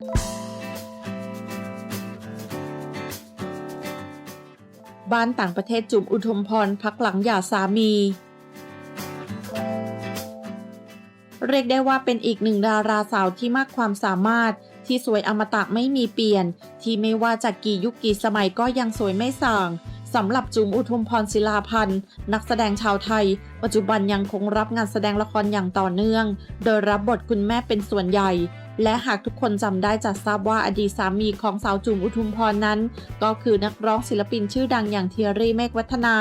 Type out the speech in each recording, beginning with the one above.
บ้านต่างประเทศจุ๋มอุทุมพรพักหลังหย่าสามี เรียกได้ว่าเป็นอีกหนึ่งดาราสาวที่มากความสามารถที่สวยอมตะไม่มีเปลี่ยน ที่ไม่ว่าจะกี่ยุคกี่สมัยก็ยังสวยไม่ส่างสำหรับจุ๋มอุทุมพรศิลาพันธ์ นักแสดงชาวไทย ปัจจุบันยังคงรับงานแสดงละครอย่างต่อเนื่อง โดยรับบทคุณแม่เป็นส่วนใหญ่ และหากทุกคนจำได้จะทราบว่าอดีตสามีของสาวจุ๋มอุทุมพรนั้น ก็คือนักร้องศิลปินชื่อดังอย่างเทียรี่เมฆวัฒนา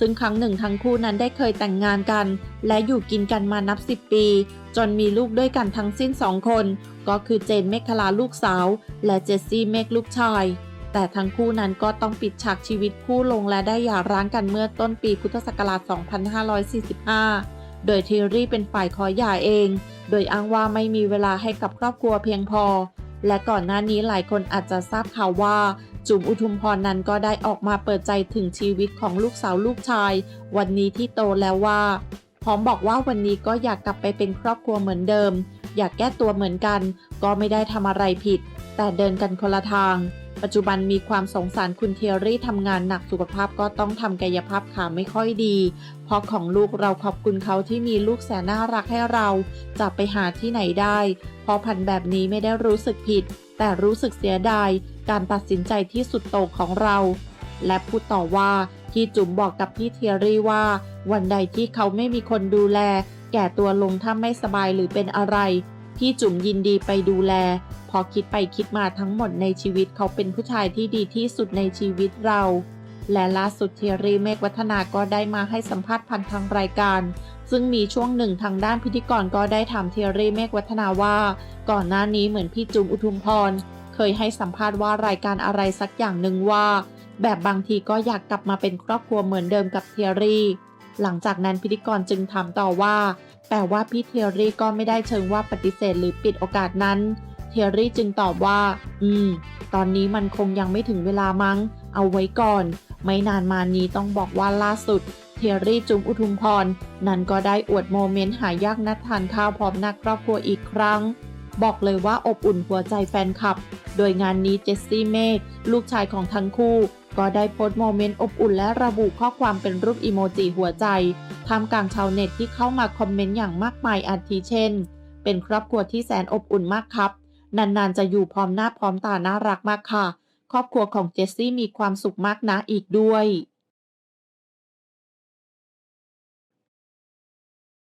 ซึ่งครั้งหนึ่งทั้งคู่นั้นได้เคยแต่งงานกัน และอยู่กินกันมานับ 10 ปี จนมีลูกด้วยกันทั้งสิ้น2คน ก็คือเจนเมฆคลาลูกสาว และเจสซี่เมฆลูกชายแต่ทั้งคู่นั้นก็ต้องปิดฉากชีวิตคู่ลงและได้หย่าร้างกันเมื่อต้นปีพุทธศักราช 2545 โดยเทยรี่เป็นฝ่ายขอหย่าเอง โดยอ้างว่าไม่มีเวลาให้กับครอบครัวเพียงพอ และก่อนหน้านี้หลายคนอาจจะทราบข่าวว่า จุ๋มอุทุมพรนั้นก็ได้ออกมาเปิดใจถึงชีวิตของลูกสาวลูกชาย วันนี้ที่โตแล้วว่า พร้อมบอกว่าวันนี้ก็อยากกลับไปเป็นครอบครัวเหมือนเดิม อยากแก้ตัวเหมือนกัน ก็ไม่ได้ทำอะไรผิด แต่เดินกันคนละทาง ปัจจุบันมีความสงสารคุณเทียรี่ทำงานหนักสุขภาพก็ต้องทำกายภาพขาไม่ค่อยดี เพราะของลูกเราขอบคุณเขาที่มีลูกแสนน่ารักให้เรา จะไปหาที่ไหนได้พราะพันแบบนี้ไม่ได้รู้สึกผิด แต่รู้สึกเสียดาย การตัดสินใจที่สุดโต่งของเรา และพูดต่อว่าที่จุ๋มบอกกับพี่เทียรี่ว่า วันใดที่เขาไม่มีคนดูแล แก่ตัวลงถ้าไม่สบายหรือเป็นอะไร พี่จุ๋มยินดีไปดูแล อคิดไปคิดมาทั้งหมดในชีวิตเขาเป็นผู้ชายที่ดีที่สุดในชีวิตเรา และล่าสุดเทรีเมฆวัฒนาก็ได้มาให้สัมภาษณ์ผ่านทางรายการ ซึ่งมีช่วงหนึ่งทางด้านพิธีกรก็ได้ถามเทรีเมฆวัฒนาว่า ก่อนหน้านี้เหมือนพี่จุมอุทุมพรเคยให้สัมภาษณ์ว่ารายการอะไรสักอย่างหนึ่งว่า แบบบางทีก็อยากกลับมาเป็นครอบครัวเหมือนเดิมกับเทรีหลังจากนั้นพิธีกรจึงถามต่อว่าแต่ว่าพี่เทียรี่ก็ไม่ได้เชิงว่าปฏิเสธหรือปิดโอกาสนั้น ทียรี่จึงตอบว่า อืม ตอนนี้มันคงยังไม่ถึงเวลามั้ง เอาไว้ก่อน ไม่นานมานี้ต้องบอกว่าล่าสุด เทรี่จุมอุทุมพร นั้นก็ได้อวดโมเมนต์หายากนัดทานข้าวพร้อมหน้าครอบครัวอีกครั้ง บอกเลยว่าอบอุ่นหัวใจแฟนคลับ โดยงานนี้เจสซี่เมฆลูกชายของทั้งคู่ ก็ได้โพสต์โมเมนต์อบอุ่นและระบุข้อความเป็นรูปอีโมจิหัวใจท่ามกลางชาวเน็ตที่เข้ามาคอมเมนต์อย่างมากมายอาทิเช่น เป็นครอบครัวที่แสนอบอุ่นมากครับ นานๆจะอยู่พร้อมหน้าพร้อมตาน่ารักมากค่ะ ครอบครัวของเจสซี่มีความสุขมากนะอีกด้วย